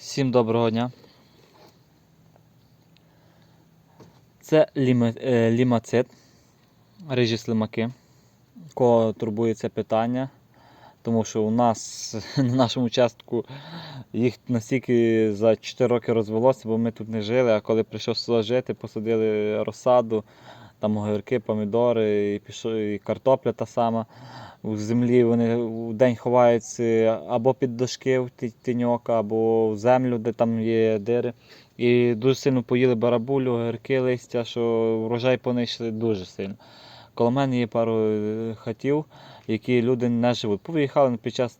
Всім доброго дня. Це е, лімацит, рижі слимаки. Кого турбує це питання, тому що у нас на нашому участку їх настільки за 4 роки розвелося, бо ми тут не жили, а коли прийшов село жити, посадили розсаду, там огірки, помідори, і, пішов, і картопля та сама. У землі вони в день ховаються або під дошки в тіньок, або в землю, де там є дири. І дуже сильно поїли барабулю, огірки, листя, що врожай понищили дуже сильно. Коло мене є пару е, хатів, які люди не живуть. Повиїхали під час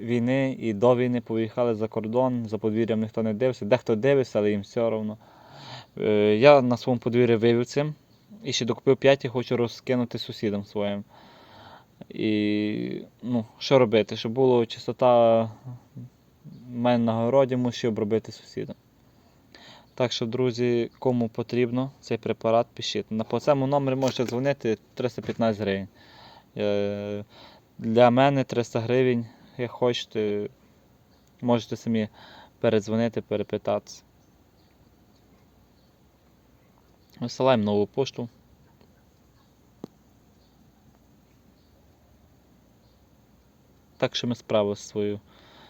війни і до війни повиїхали за кордон, за подвір'ям ніхто не дивився. Дехто дивився, але їм все одно. Е, Я на своєму подвір'ї вивів цим і ще докупив 5 і хочу розкинути сусідам своїм. І ну, що робити? Щоб була чистота в мене на городі, мусив обробити сусідам. Так що, друзі, кому потрібно цей препарат, пишіть. На по цьому номері можете дзвонити 315 гривень. Е, Для мене 300 гривень, як хочете, можете самі передзвонити, перепитатися. Висилаємо нову пошту. Так що ми справилися зі свою,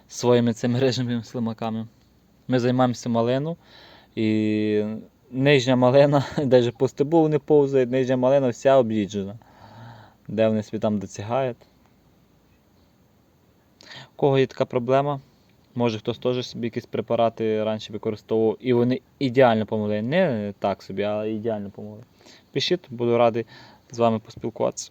своїми цими рижими слимаками. Ми займаємося малину і нижня малина, навіть по стебу вони повзають, нижня малина вся об'їджена. Де вони собі там досягають. У кого є така проблема, може хтось теж собі якісь препарати раніше використовував, і вони ідеально помогли. Не так собі, а ідеально помогли. Пишіть, буду радий з вами поспілкуватися.